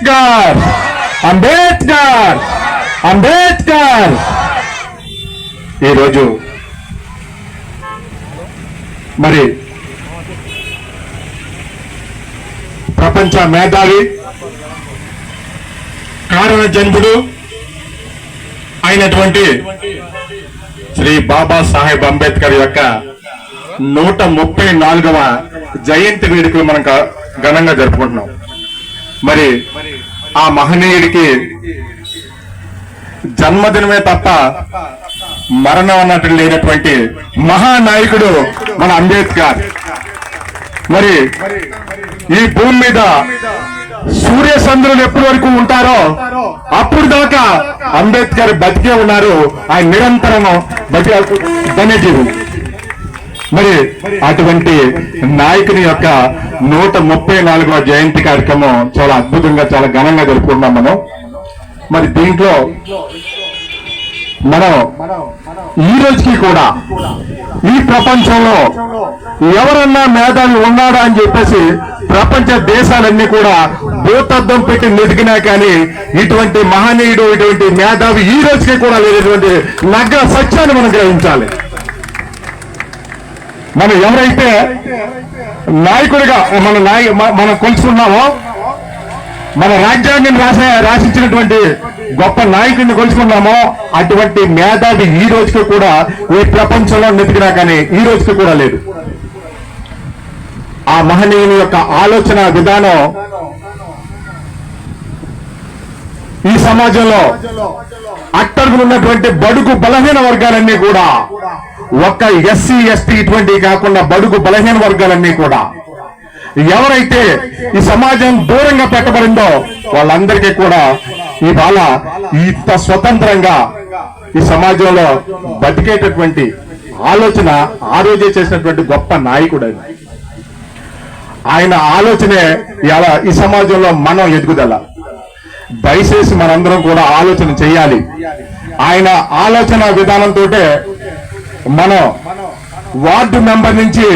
అంబేద్కర్ అంబేద్కర్ అంబేద్కర్ ఈరోజు మరి ప్రపంచ మేధావి కారణ జన్ముడు అయినటువంటి శ్రీ బాబా సాహెబ్ అంబేద్కర్ యొక్క నూట ముప్పై నాలుగవ జయంతి వేడుకలు మనం ఘనంగా జరుపుకుంటున్నాం. మరి ఆ మహనీయుడికి జన్మదినమే తప్ప మరణం అన్నట్టు లేనటువంటి మహానాయకుడు మన అంబేద్కర్. మరి ఈ భూమి మీద సూర్య చంద్రులు ఎప్పటి వరకు ఉంటారో అప్పుడు దాకా అంబేద్కర్ బతికే ఉన్నారు. ఆయన నిరంతరం బతి ధన్యజీవి మరి అటువంటి నాయకుని యొక్క నూట ముప్పై నాలుగవ జయంతి కార్యక్రమం చాలా అద్భుతంగా చాలా ఘనంగా జరుపుకుంటున్నాం మనం. మరి దీంట్లో మనం ఈ రోజుకి కూడా ఈ ప్రపంచంలో ఎవరన్నా మేధావి ఉన్నాడా అని చెప్పేసి ప్రపంచ దేశాలన్నీ కూడా భూతద్దం పెట్టి నెదిగినా కానీ ఇటువంటి మహనీయుడు ఇటువంటి మేధావి ఈ రోజుకి కూడా లేనటువంటి నగ్న సత్యాన్ని మనం గ్రహించాలి. మనం ఎవరైతే నాయకుడిగా మన నాయ మనం కొలుచుకున్నామో మన రాజ్యాంగం రాసే రాసించినటువంటి గొప్ప నాయకుడిని కొలుచుకున్నామో అటువంటి మేధావి ఈ రోజుకి కూడా ఈ ప్రపంచంలో నెతికినా కానీ ఈ రోజుకి కూడా లేదు. ఆ మహనీయుని యొక్క ఆలోచన విధానం ఈ సమాజంలో అట్టడుగు ఉన్నటువంటి బడుగు బలహీన వర్గాలన్నీ కూడా ఒక్క ఎస్సీ ఎస్టీ ఇటువంటి కాకుండా బడుగు బలహీన వర్గాలన్నీ కూడా ఎవరైతే ఈ సమాజం దూరంగా పెట్టబడిందో వాళ్ళందరికీ కూడా ఇవాళ ఇంత స్వతంత్రంగా ఈ సమాజంలో బతికేటటువంటి ఆలోచన ఆ రోజే చేసినటువంటి గొప్ప నాయకుడు ఆయన. ఆయన ఆలోచనే ఈ సమాజంలో మనం ఎదుగుదల. దయచేసి మనందరం కూడా ఆలోచన చేయాలి. ఆయన ఆలోచన విధానంతో మనం వార్డు మెంబర్ నుంచి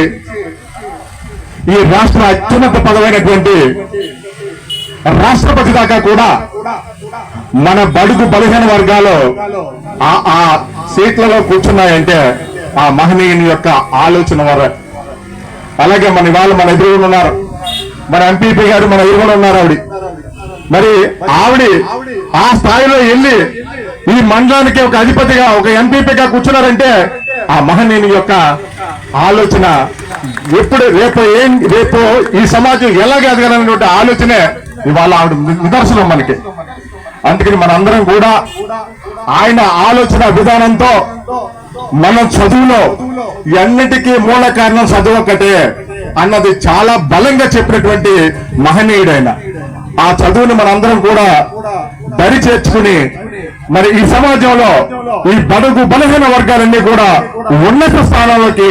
ఈ రాష్ట్ర అత్యున్నత పదవైనటువంటి రాష్ట్రపతి దాకా కూడా మన బడుగు బలహీన వర్గాలు ఆ ఆ సీట్లలో కూర్చున్నాయంటే ఆ మహనీయుని యొక్క ఆలోచన వర. అలాగే మన ఇవాళ మన ఎదురుగులు ఉన్నారు. మన ఎంపీపీ గారు మన ఎదురుగులు ఉన్నారు ఆవిడ. మరి ఆవిడ ఆ స్థాయిలో వెళ్ళి ఈ మండలానికి ఒక అధిపతిగా ఒక ఎంపీపీగా కూర్చున్నారంటే ఆ మహనీయుని యొక్క ఆలోచన ఎప్పుడు రేపు ఏం రేపు ఈ సమాజం ఎలాగ ఎదగాలనేటువంటి ఆలోచనే ఇవాళ ఆవిడ నిదర్శనం మనకి. అందుకని మనందరం కూడా ఆయన ఆలోచన విధానంతో మనం చదువులో ఎన్నిటికీ మూల కారణం చదువు ఒక్కటే అన్నది చాలా బలంగా చెప్పినటువంటి మహనీయుడైన ఆ చదువుని మనందరం కూడా దరి చేర్చుకుని మరి ఈ సమాజంలో ఈ బడుగు బలహీన వర్గాలన్నీ కూడా ఉన్నత స్థానాల్లోకి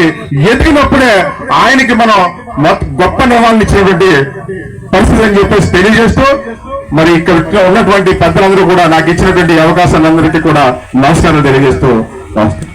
ఎదిగినప్పుడే ఆయనకి మనం గొప్ప నివాళులు ఇచ్చినటువంటి పరిస్థితి అని చెప్పేసి తెలియజేస్తూ మరి ఇక్కడ ఉన్నటువంటి పెద్దలందరూ కూడా నాకు ఇచ్చినటువంటి అవకాశాలందరికీ కూడా నమస్కారం తెలియజేస్తూ నమస్కారం.